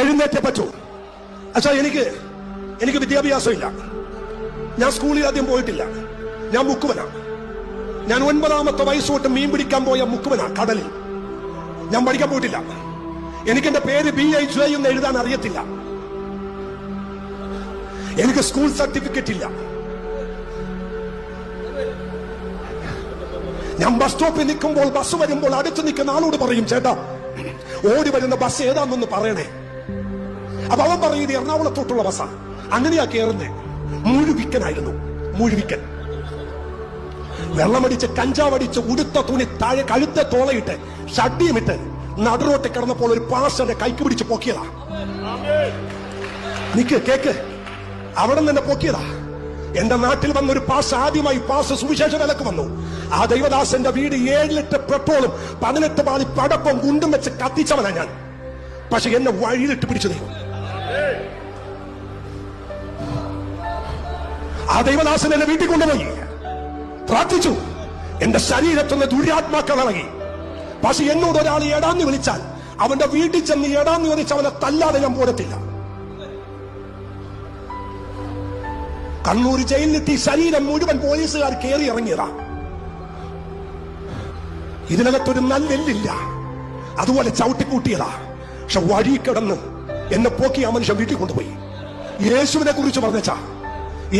എഴുന്നേറ്റേ പറ്റൂ. അച്ഛാ എനിക്ക് എനിക്ക് വിദ്യാഭ്യാസമില്ല. ഞാൻ സ്കൂളിൽ ആദ്യം പോയിട്ടില്ല. ഞാൻ മുക്കുവനാണ് ഞാൻ ഒൻപതാമത്തെ വയസ്സ് തൊട്ട് മീൻ പിടിക്കാൻ പോയ മുക്കുവനാ കടലിൽ. ഞാൻ പഠിക്കാൻ പോയിട്ടില്ല. എനിക്ക് എന്റെ പേര് ബി ഐ ജെ എന്ന് എഴുതാൻ അറിയത്തില്ല. എനിക്ക് സ്കൂൾ സർട്ടിഫിക്കറ്റ് ഇല്ല. ഞാൻ ബസ് സ്റ്റോപ്പിൽ നിൽക്കുമ്പോൾ ബസ് വരുമ്പോൾ അടുത്ത് നിൽക്കുന്ന ആളോട് പറയും ചേട്ടാ ഓടി വരുന്ന ബസ് ഏതാണെന്നൊന്ന് പറയണേ. അപ്പൊ അവൻ പറയും ഇത് എറണാകുളത്തോട്ടുള്ള ബസ്സാ. അങ്ങനെയാ കയറുന്നത് മുഴുവിക്കനായിരുന്നു. മുഴുവിക്കൻ. വെള്ളമടിച്ച് കഞ്ചാവടിച്ച് ഉടുത്ത തുണി താഴെ കഴുത്ത തോളയിട്ട് ഷഡ്ഡിയുമിട്ട് നടുറോട്ട് കിടന്നപ്പോൾ ഒരു പാസ്റ്റന്റെ കൈക്ക് പിടിച്ച് പൊക്കിയതാ. നിക്ക് കേക്ക്. അവിടെ നിന്ന് പൊക്കിയതാ. എന്റെ നാട്ടിൽ വന്ന ഒരു പാസ് ആദ്യമായി പാസ് സുവിശേഷ വിലക്ക് വന്നു. ആ ദൈവദാസന്റെ വീട് ഏഴ് ലിറ്റർ പെട്രോളും പതിനെട്ട് പാതി പടപ്പം കുണ്ടും വെച്ച് കത്തിച്ചവനാ ഞാൻ. പക്ഷെ എന്നെ വഴിയിലിട്ട് പിടിച്ചു ദൈവം ആ ദൈവദാസൻ എന്നെ വീട്ടിൽ കൊണ്ടുപോയി. പ്രാർത്ഥിച്ചു. എന്റെ ശരീരത്തുനിന്ന് ദുര്യാത്മാക്കൾ ഇറങ്ങി. പക്ഷെ എന്നോട് ഒരാൾ എടാന്ന് വിളിച്ചാൽ അവന്റെ വീട്ടിൽ ചെന്ന് എടാന്ന് വിളിച്ച് അവനെ തല്ലാതെ ഞാൻ പോരത്തില്ല. കണ്ണൂർ ജയിലിലെത്തി ശരീരം മുഴുവൻ പോലീസുകാർ കയറി ഇറങ്ങിയതാ. ഇതിനകത്തൊരു നല്ലെല്ലില്ല അതുപോലെ ചവിട്ടിക്കൂട്ടിയതാ. പക്ഷെ വഴി കിടന്ന് എന്നെ പോക്കി ആ മനുഷ്യൻ വീട്ടിൽ കൊണ്ടുപോയി. യേശുവിനെ കുറിച്ച് പറഞ്ഞാ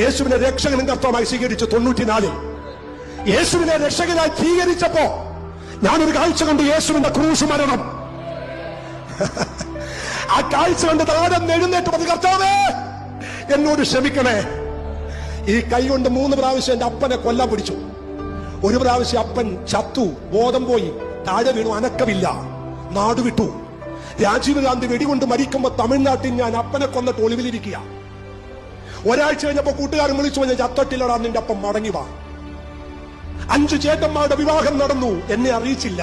യേശുവിനെ രക്ഷകനും കർത്തമായി സ്വീകരിച്ചു തൊണ്ണൂറ്റിനാലിൽ. യേശുവിനെ രക്ഷകനായി സ്വീകരിച്ചപ്പോ ഞാനൊരു കാഴ്ച കണ്ടു യേശുവിന്റെ ക്രൂശ് മരണം. ആ കാഴ്ച കണ്ട് താരം എഴുന്നേറ്റ് പറഞ്ഞു കർത്താവേ എന്നോട് ക്ഷമിക്കണേ. ഈ കൈ കൊണ്ട് മൂന്ന് പ്രാവശ്യം എന്റെ അപ്പനെ കൊല്ലാൻ പിടിച്ചു. ഒരു പ്രാവശ്യം അപ്പൻ ചത്തു ബോധം പോയി താഴെ വീണു അനക്കമില്ല നാടുവിട്ടു. രാജീവ് ഗാന്ധി വെടികൊണ്ട് മരിക്കുമ്പോ തമിഴ്നാട്ടിൽ ഞാൻ അപ്പനെ കൊന്നിട്ട് ഒളിവിലിരിക്കുക. ഒരാഴ്ച കഴിഞ്ഞപ്പോ കൂട്ടുകാരൻ വിളിച്ചു പറഞ്ഞ ചത്തട്ടില്ലടാ നിന്റെ അപ്പം മടങ്ങി വാ. അഞ്ചു ചേട്ടന്മാരുടെ വിവാഹം നടന്നു എന്നെ അറിയിച്ചില്ല.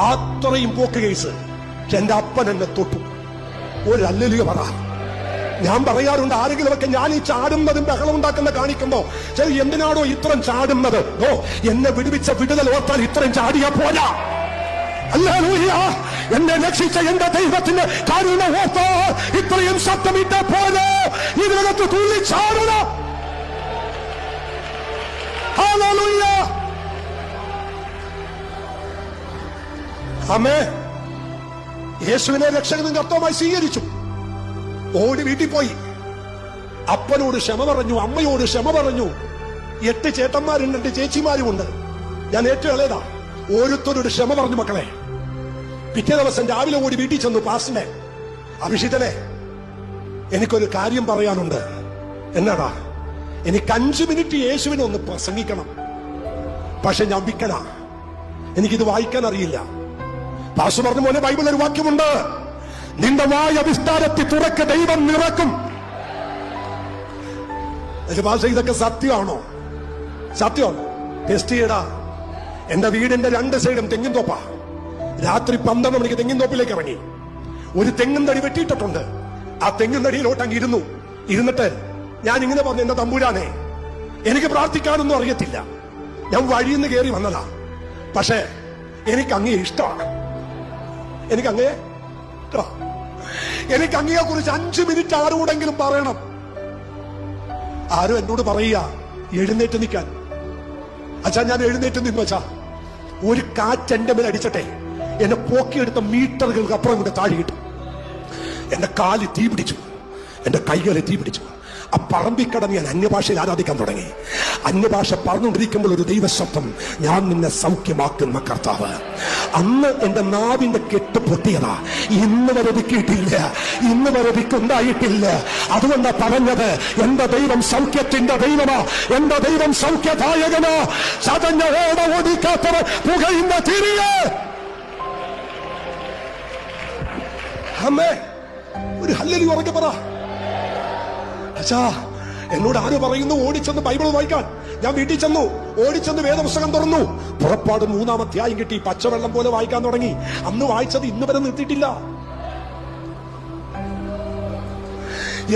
അത്രയും പോക്ക് കേസ്. എന്റെ അപ്പൻ എന്നെ തൊട്ടു. ഒരു അല്ലലിയ പറ. ഞാൻ പറയാറുണ്ട് ആരെങ്കിലും ഒക്കെ ഞാൻ ഈ ചാടുന്നതും ബഹളം ഉണ്ടാക്കുന്ന കാണിക്കുമ്പോ ശരി എന്തിനാണോ ഇത്രയും ചാടുന്നത്? ഓ എന്നെ വിടുവിച്ച വിടുതൽ ഓർത്താൽ ഇത്രയും ചാടിയാ പോരാ. എന്നെ രക്ഷിച്ച എന്റെ ദൈവത്തിന്റെ കാരുണ ഓർത്തോ ഇത്രയും ശബ്ദമിട്ട പോലെ ഇതിനകത്ത് തുള്ളി ചാടണം അമ്മേ യേശുവിനെ രക്ഷകനും കർത്തവുമായി സ്വീകരിച്ചു. ഓടി വീട്ടിൽ പോയി. അപ്പനോട് ക്ഷമ പറഞ്ഞു അമ്മയോട് ക്ഷമ പറഞ്ഞു. എട്ട് ചേട്ടന്മാരും രണ്ട് ചേച്ചിമാരുമുണ്ട്. ഞാൻ ഏറ്റവും ഇളയതാ. ഓരോരുത്തരോട് ക്ഷമ പറഞ്ഞു മക്കളെ. പിറ്റേ ദിവസം രാവിലെ ഓടി വീട്ടിൽ ചെന്നു പാസിനെ അഭിഷിതനെ എനിക്കൊരു കാര്യം പറയാനുണ്ട്. എന്നാടാ എനിക്ക് അഞ്ചു മിനിറ്റ് യേശുവിനെ ഒന്ന് പ്രസംഗിക്കണം. പക്ഷെ ഞാൻ വിൽക്കണ എനിക്കിത് വായിക്കാൻ അറിയില്ല. പാസ് പറഞ്ഞു മോനെ ബൈബിൾ ഒരു വാക്യമുണ്ട്. നിന്റെ വായ വിസ്താരത്തിൽ തുറക്ക ദൈവം നിറക്കും. ഇതൊക്കെ സത്യമാണോ? സത്യമാണോ? ടെസ്റ്റ് ചെയ്യടാ. എന്റെ വീടിന്റെ രണ്ട് സൈഡും തെങ്ങിൻ തോപ്പാ. രാത്രി പന്ത്രണ്ട് മണിക്ക് തെങ്ങിൻ തോപ്പിലേക്ക് ഇറങ്ങി. ഒരു തെങ്ങും തടി വെട്ടിയിട്ടിട്ടുണ്ട്. ആ തെങ്ങും തടിയിലോട്ട് അങ്ങ് ഇരുന്നു. ഇരുന്നിട്ട് ഞാൻ ഇങ്ങനെ പറഞ്ഞു എന്റെ തമ്പുരാനെ എനിക്ക് പ്രാർത്ഥിക്കാനൊന്നും അറിയത്തില്ല. ഞാൻ വഴിയിൽ നിന്ന് കയറി വന്നതാ. പക്ഷേ എനിക്ക് അങ്ങേ ഇഷ്ടമാണ്. എനിക്ക് അങ്ങേ. എനിക്ക് അങ്ങയെ കുറിച്ച് അഞ്ചു മിനിറ്റ് ആരോടെങ്കിലും പറയണം. ആരും എന്നോട് പറയുക എഴുന്നേറ്റ് നിൽക്കാൻ. അച്ഛാ ഞാൻ എഴുന്നേറ്റ് നിന്നു അച്ഛാ. ഒരു കാറ്റ് എന്റെ മേൽ അടിച്ചട്ടെ. എന്നെ പോക്കിയെടുത്ത മീറ്ററുകൾക്ക് അപ്പുറം കൂടെ താഴെ കിട്ടും എന്റെ കാൽ തീ പിടിച്ചു എന്റെ കൈകളെ തീ പിടിച്ചു ആ പറമ്പിക്കടന്ന് ഞാൻ അന്യഭാഷയിൽ ആരാധിക്കാൻ തുടങ്ങി. അന്യഭാഷ പറഞ്ഞുകൊണ്ടിരിക്കുമ്പോൾ ഒരു ദൈവശബ്ദം ഞാൻ നിന്നെ സൗഖ്യമാക്കുന്ന കർത്താവ്. അന്ന് എന്റെ നാവിന്റെ കെട്ട് പൊട്ടിയതാ. ഇന്ന് വരെ വിക്കിയിട്ടില്ല ഇന്ന് വരെ വിക്കുണ്ടായിട്ടില്ല അതുകൊണ്ടാ പറഞ്ഞത് എന്റെ ദൈവം സൗഖ്യത്തിന്റെ ദൈവമാ. എന്റെ ദൈവം സൗഖ്യദായകനാ. ചതഞ്ഞ ഓട ഓടിക്കാത്തവർ പുകയുന്ന തിരികെ. അമ്മേ ഒരു ഹല്ലലി ഉറക്കെ പറ. അച്ഛാ എന്നോട് ആര് പറയുന്നു? ഓടിച്ചെന്ന് ബൈബിൾ വായിക്കാൻ. ഞാൻ വീട്ടിൽ ചെന്നു. ഓടിച്ചെന്ന് വേദപുസ്തകം തുറന്നു. പുറപ്പാട് മൂന്നാം അധ്യായം കിട്ടി. പച്ചവെള്ളം പോലെ വായിക്കാൻ തുടങ്ങി. അന്ന് വായിച്ചത് ഇന്ന് വരെ നിർത്തിയിട്ടില്ല.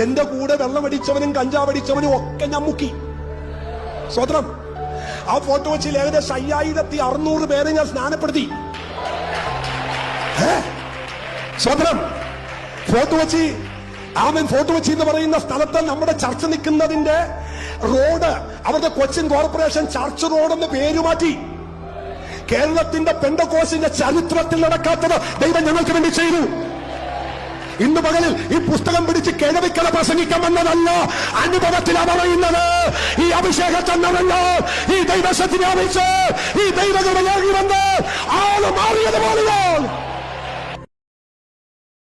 എന്റെ കൂടെ വെള്ളമടിച്ചവനും കഞ്ചാവടിച്ചവനും ഒക്കെ ഞാൻ മുക്കി. സ്വതന്ത്രം ആ ഫോട്ടോ വെച്ചിൽ ഏകദേശം അയ്യായിരത്തി അറുന്നൂറ് പേരെ ഞാൻ സ്നാനപ്പെടുത്തി? സ്വതന്ത്രം ഫോട്ടോ കൊച്ചി ആമൻ ഫോർട്ട് കൊച്ചി എന്ന് പറയുന്ന സ്ഥലത്ത് നമ്മുടെ ചർച്ച നിൽക്കുന്നതിന്റെ റോഡ് അവരുടെ കൊച്ചിൻ കോർപ്പറേഷൻ ചർച്ച് റോഡ് എന്ന് പേര് മാറ്റി. കേരളത്തിന്റെ പെണ്ടകോസിന്റെ ചരിത്രത്തിൽ നടക്കാത്തത് ദൈവം ഞങ്ങൾക്ക് വേണ്ടി ചെയ്തു. ഇന്ന് പകലിൽ ഈ പുസ്തകം പിടിച്ച് കിഴവിക്കല പ്രസംഗിക്കാമെന്നതല്ല അനുഭവത്തിലാണ് പറയുന്നത്. ഈ അഭിഷേകത്തെന്നതല്ല ഈ ദൈവശത്തിനെ അഭിച്ച് ഈ ദൈവകൃപ ഇറങ്ങി വന്ന് ആൾ മാറിയത് പോലെയാണ്